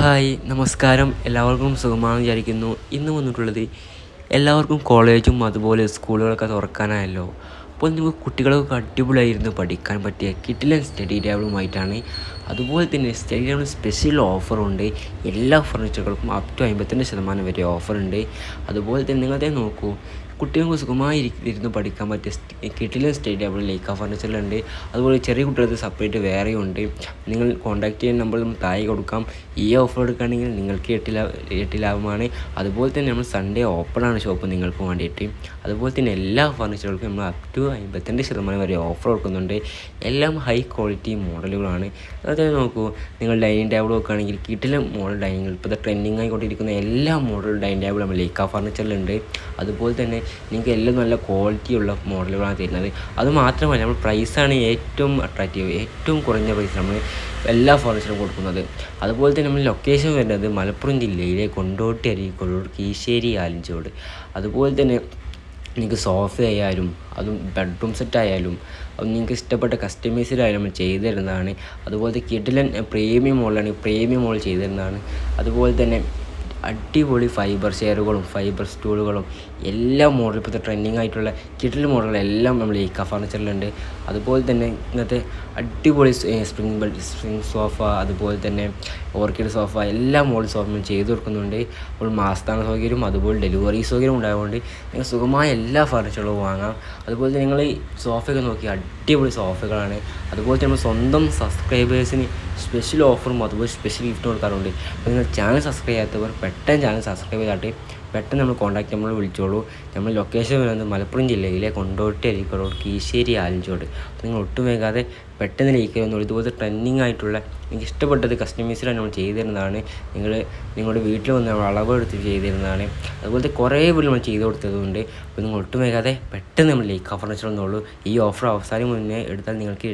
Hi നമസ്കാരം. എല്ലാവർക്കും സുഖമാണെന്ന് വിചാരിക്കുന്നു. ഇന്ന് വന്നിട്ടുള്ളത് എല്ലാവർക്കും കോളേജും അതുപോലെ സ്കൂളുകളൊക്കെ തുറക്കാനായല്ലോ. അപ്പോൾ നിങ്ങൾക്ക് കുട്ടികൾക്ക് അടിപൊളിയായിരുന്നു പഠിക്കാൻ പറ്റിയ കിട്ടിലൻ സ്റ്റഡി ടേബിളുമായിട്ടാണ്. അതുപോലെ തന്നെ സ്റ്റഡി ടേബിൾ സ്പെഷ്യൽ ഓഫറുണ്ട് എല്ലാ ഫർണിച്ചറുകൾക്കും അപ് ടു അമ്പത്തിരണ്ട് ശതമാനം വരെ ഓഫറുണ്ട് അതുപോലെ തന്നെ നിങ്ങളതേ നോക്കൂ. കുട്ടികൾക്ക് സുഖമായി ഇരുന്ന് പഠിക്കാൻ പറ്റിയ കിട്ടിലെ സ്റ്റഡി ടേബിൾ ലേക്ക ഫർണിച്ചറിലുണ്ട് അതുപോലെ ചെറിയ കുട്ടികൾക്ക് സെപ്പറേറ്റ് വേറെയുണ്ട് നിങ്ങൾ കോൺടാക്ട് ചെയ്യുന്ന നമ്പർ താഴെ കൊടുക്കാം. ഈ ഓഫർ എടുക്കുകയാണെങ്കിൽ നിങ്ങൾക്ക് എട്ട് ലാഭ ലാഭമാണ്. അതുപോലെ തന്നെ നമ്മൾ സൺഡേ ഓപ്പൺ ആണ് ഷോപ്പ് നിങ്ങൾക്ക് വേണ്ടിയിട്ട്. അതുപോലെ തന്നെ എല്ലാ ഫർണിച്ചറുകൾക്കും നമ്മൾ അപ് ടു അമ്പത്തിരണ്ട് ശതമാനം വരെ ഓഫർ കൊടുക്കുന്നുണ്ട്. എല്ലാം ഹൈ ക്വാളിറ്റി മോഡലുകളാണ് അതായത് നോക്കൂ നിങ്ങൾ ഡൈനിങ് ടേബിൾ നോക്കുകയാണെങ്കിൽ കിട്ടിലെ മോഡൽ ഡൈനിങ് ഇപ്പോൾ ട്രെൻഡിങ് ആയിക്കൊണ്ടിരിക്കുന്ന എല്ലാ മോഡൽ ഡൈനിങ് ടേബിൾ നമ്മൾ ലേക്ക ഫർണിച്ചറിലുണ്ട് അതുപോലെ തന്നെ നിങ്ങൾക്ക് എല്ലാം നല്ല ക്വാളിറ്റിയുള്ള മോഡലുകളാണ് തരുന്നത്. അതുമാത്രമല്ല നമ്മൾ പ്രൈസാണ് ഏറ്റവും അട്രാക്റ്റീവ് ഏറ്റവും കുറഞ്ഞ പ്രൈസ് നമ്മൾ എല്ലാ ഫർണിച്ചറും കൊടുക്കുന്നത്. അതുപോലെ തന്നെ നമ്മൾ ലൊക്കേഷൻ വരുന്നത് മലപ്പുറം ജില്ലയിലെ കൊണ്ടോട്ടി അരീക്കോട് കീശ്ശേരി ആലഞ്ചോട്. അതുപോലെ തന്നെ നിങ്ങൾക്ക് സോഫ ആയാലും അതും ബെഡ്റൂം സെറ്റ് ആയാലും അത് നിങ്ങൾക്ക് ഇഷ്ടപ്പെട്ട കസ്റ്റമൈസ്ഡ് ആയാലും നമ്മൾ ചെയ്തു തരുന്നതാണ്. അതുപോലത്തെ കിഡിലൻ പ്രീമിയം മോഡലാണെങ്കിൽ പ്രീമിയം മോൾ ചെയ്തു തരുന്നതാണ്. അതുപോലെ തന്നെ അടിപൊളി ഫൈബർ ചെയറുകളും ഫൈബർ സ്റ്റൂളുകളും എല്ലാ മോഡൽ ഇപ്പോഴത്തെ ട്രെൻഡിങ് ആയിട്ടുള്ള കിഡിൽ മോഡലെല്ലാം നമ്മൾ ഈ ഫർണിച്ചറിലുണ്ട് അതുപോലെ തന്നെ ഇന്നത്തെ അടിപൊളി സ്പ്രിംഗ് ബെഡ് സ്പ്രിംഗ് സോഫ അതുപോലെ തന്നെ ഓർക്കിഡ് സോഫ എല്ലാ മോഡൽ സോഫയും ചെയ്തു കൊടുക്കുന്നുണ്ട്. അപ്പോൾ മാസത്താണ് സൗകര്യം അതുപോലെ ഡെലിവറി സൗകര്യം ഉണ്ടായതുകൊണ്ട് നിങ്ങൾ സുഖമായ എല്ലാ ഫർണിച്ചറുകളും വാങ്ങാം. അതുപോലെ തന്നെ നിങ്ങൾ ഈ സോഫയൊക്കെ നോക്കി അടിപൊളി സോഫകളാണ് അതുപോലെ തന്നെ നമ്മൾ സ്വന്തം സബ്സ്ക്രൈബേഴ്സിന് സ്പെഷ്യൽ ഓഫറും അതുപോലെ സ്പെഷ്യൽ ഗിഫ്റ്റ് കൊടുക്കാറുണ്ട്. അപ്പോൾ നിങ്ങൾ ചാനൽ സബ്സ്ക്രൈബ് ചെയ്യാത്തവർ പെട്ടെന്ന് ചാനൽ സബ്സ്ക്രൈബ് ചെയ്താട്ടെ പെട്ടെന്ന് നമ്മൾ കോൺടാക്ട് നമ്മൾ വിളിച്ചോളൂ. നമ്മൾ ലൊക്കേഷൻ വരുന്നത് മലപ്പുറം ജില്ലയിലെ കൊണ്ടോട്ടി അരിക്കോട് കീശ്ശേരി ആലഞ്ചോട്. അപ്പോൾ നിങ്ങൾ ഒട്ടും വേഗാതെ പെട്ടെന്ന് ലൈക്ക് ചെയ്യുന്നുള്ളൂ ഇതുപോലത്തെ ട്രെൻഡിങ് ആയിട്ടുള്ള എനിക്ക് ഇഷ്ടപ്പെട്ടത് കസ്റ്റമൈസ്ഡാണ് നമ്മൾ ചെയ്തു തരുന്നതാണ് നിങ്ങൾ നിങ്ങളുടെ വീട്ടിൽ വന്ന് അളവ് അളവെടുത്ത് ചെയ്തു തരുന്നതാണ് അതുപോലത്തെ കുറേ വീട് നമ്മൾ ചെയ്തു കൊടുത്തതുകൊണ്ട് അപ്പോൾ നിങ്ങൾ ഒട്ടും വേഗാതെ പെട്ടെന്ന് നമ്മൾ ലൈക്ക് ഫർണിച്ചർ വന്നോളൂ ഈ ഓഫർ അവസാനം മുന്നേ എടുത്താൽ നിങ്ങൾക്ക്